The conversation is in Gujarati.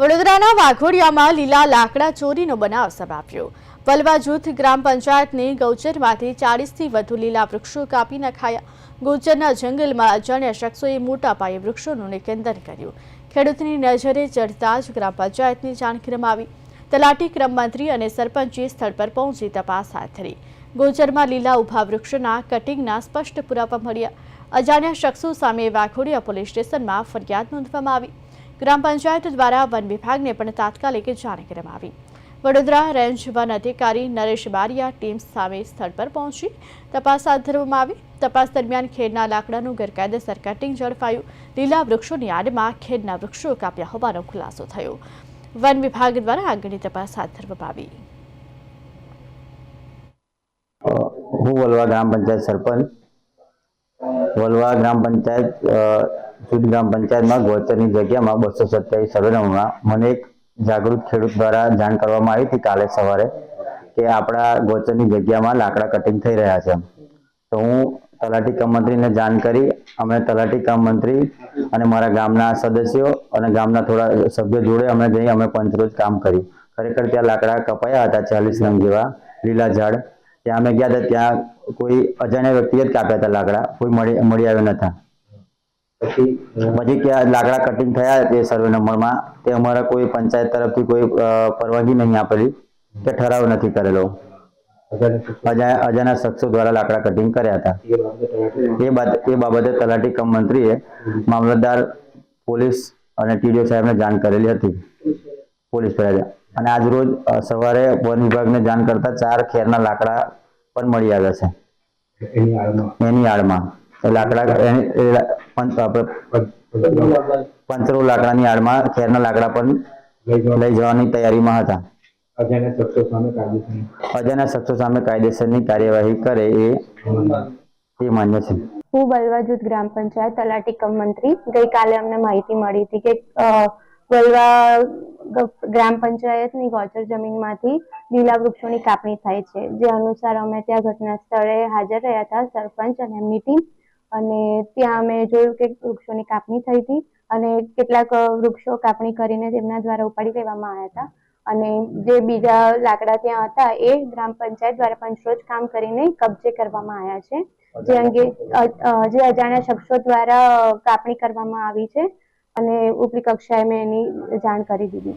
વડોદરાના વાઘોડિયામાં લીલા લાકડા ચોરીનો બનાવ સમાપ્યો. વલવા જૂથ ગ્રામ પંચાયતની ગૌચરમાંથી ચાળીસથી વધુ લીલા વૃક્ષો કાપી નખાયા ગૌચરના જંગલમાં અજાણ્યા શખ્સોએ મોટા પાયે વૃક્ષોનું નિકેંદન કર્યું. ખેડૂતની નજરે ચડતા જ ગ્રામ પંચાયતની જાણ આવી તલાટી ક્રમ મંત્રી અને સરપંચે સ્થળ પર પહોંચી તપાસ હાથ ધરી. ગોચરમાં લીલા ઊભા વૃક્ષોના કટિંગના સ્પષ્ટ પુરાવા મળ્યા. અજાણ્યા શખ્સો સામે વાઘોડિયા પોલીસ સ્ટેશનમાં ફરિયાદ નોંધવામાં આવી. ગ્રામ પંચાયત દ્વારા વન વિભાગને પણ તાત્કાલિક જાણ કરવામાં આવી. વડોદરા રેન્જ વન અધિકારી નરેશ બારિયા ટીમ સામે સ્થળ પર પહોંચી તપાસ હાથ ધરવામાં આવી. તપાસ દરમિયાન ખેડના લાકડાનું ગેરકાયદેસર કટિંગ ઝડપાયું લીલા વૃક્ષોની આડમાં ખેડના વૃક્ષો કાપ્યા હોવાનો ખુલાસો થયો. વન વિભાગ દ્વારા આગળની તપાસ હાથ ધરવામાં આવી. હું વલવા ગ્રામ પંચાયત સરપંચ. વલવા ગ્રામ પંચાયત જૂથ ગ્રામ પંચાયતમાં ગોચરની જગ્યામાં બસો સત્યાવીસ સર્વે નંબરમાં મને એક જાગૃત ખેડૂત દ્વારા જાણ કરવામાં આવી હતી કાલે સવારે કે આપણા ગોચરની જગ્યામાં લાકડા કટિંગ થઈ રહ્યા છે. તો હું તલાટી કામ મંત્રીને જાણ કરી, અમે તલાટી કામ મંત્રી અને મારા ગામના સદસ્યો અને ગામના થોડા સભ્યો જોડે અમે જઈ અમે પંચરોજ કામ કર્યું. ખરેખર ત્યાં લાકડા કપાયા હતા ચાલીસ નંગ જેવા લીલા ઝાડ. ત્યાં અમે ગયા હતા, ત્યાં કોઈ અજાણ્યા વ્યક્તિએ જ કાપ્યા હતા લાકડા, કોઈ મળી મળી આવ્યો નતા પછી પછી ત્યાં લાકડા કટિંગ થયા તે સર્વે નંબરમાં તે અમારા કોઈ પંચાયત તરફથી કોઈ પરવાનગી નહીં આપેલી. કે ઠરાવ નથી કરેલો. અજાણ્યા શખ્સો દ્વારા લાકડા કટિંગ કર્યા હતા. એ બાદ એ બાબતે તલાટી કમ મંત્રીએ મામલતદાર પોલીસ અને ટીડીઓ સાહેબને જાણ કરેલી હતી. પોલીસ ફરિયાદ અને આજ રોજ સવારે વન વિભાગને જાણ કરતા ચાર ખેરના લાકડા પણ મળી આવ્યા છે. એની આડમાં. લાકડા એની એ લા- પંચ આપણે પંચરો લાકડાની આડમાં ખેરના લાકડા પણ લઈ જવાની તૈયારીમાં હતા. અજાણ્યા શખ્સો સામે કાયદેસરની અજાણ્યા શખ્સો સામે કાયદેસરની કાર્યવાહી કરે એ એ માન્ય છે. હું બલવા જૂથ ગ્રામ પંચાયત તલાટી કમ મંત્રી. ગઈકાલે અમને માહિતી મળી હતી કે બલવા ગ્રામ પંચાયતની ગોચર જમીનમાંથી લીલા વૃક્ષોની કાપણી થાય છે. જે અનુસાર અમે ત્યાં ઘટના સ્થળે હાજર રહ્યા હતા સરપંચ અને એમની ટીમ. અને ત્યાં અમે જોયું કે વૃક્ષોની કાપણી થઈ હતી અને કેટલાક વૃક્ષો કાપણી કરીને તેમના દ્વારા ઉપાડી લેવામાં આવ્યા હતા. અને જે બીજા લાકડા ત્યાં હતા એ ગ્રામ પંચાયત દ્વારા પંચરોજ કામ કરીને કબજે કરવામાં આવ્યા છે. જે અંગે જે અજાણ્યા શખ્સો દ્વારા કાપણી કરવામાં આવી છે. અને ઉપરી કક્ષાએ મેં એની જાણ કરી દીધી.